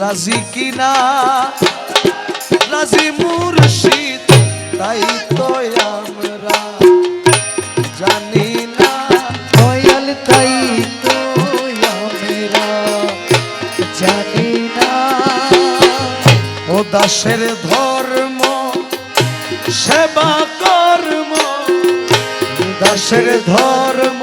রাজি কিনা? রাজি মুর্শিদ তাই তো আমরা জানি না। দয়াল তাই তো আমরা জানি না। ও দাসের ধর্ম সেবা কর্ম দাসের ধর্ম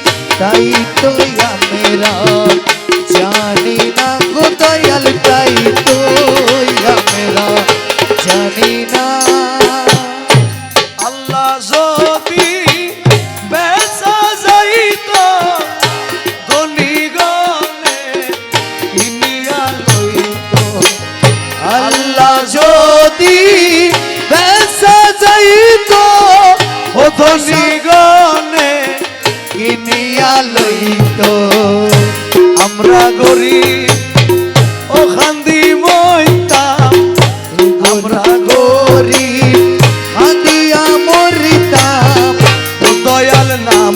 তাই তো আমরা। জানি না গো দয়াল তাই তো আমরা। জানি না। আল্লাহ যদি বেচা যাইতো গনি গনে কিনিয়া লইতো আল্লাহ যদি বেসা যাইতো ও ধনী আমরা গরি ও খান্দি মইতাম আমরা গরি আদিয়া মরিতা দয়াল নাম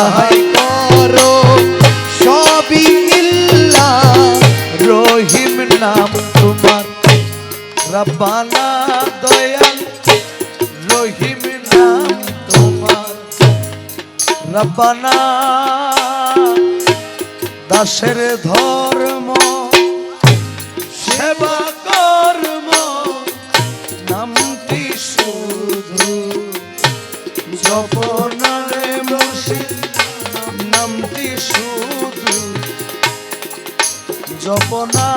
যাহাই করো, সবই রহিম নাম তোমার। রব্বানা দয়াল, রহিম নাম তোমার। রব্বানা দাসের ধর্ম, সেবা কর্ম, নামটি শুধু জপনারে জপনা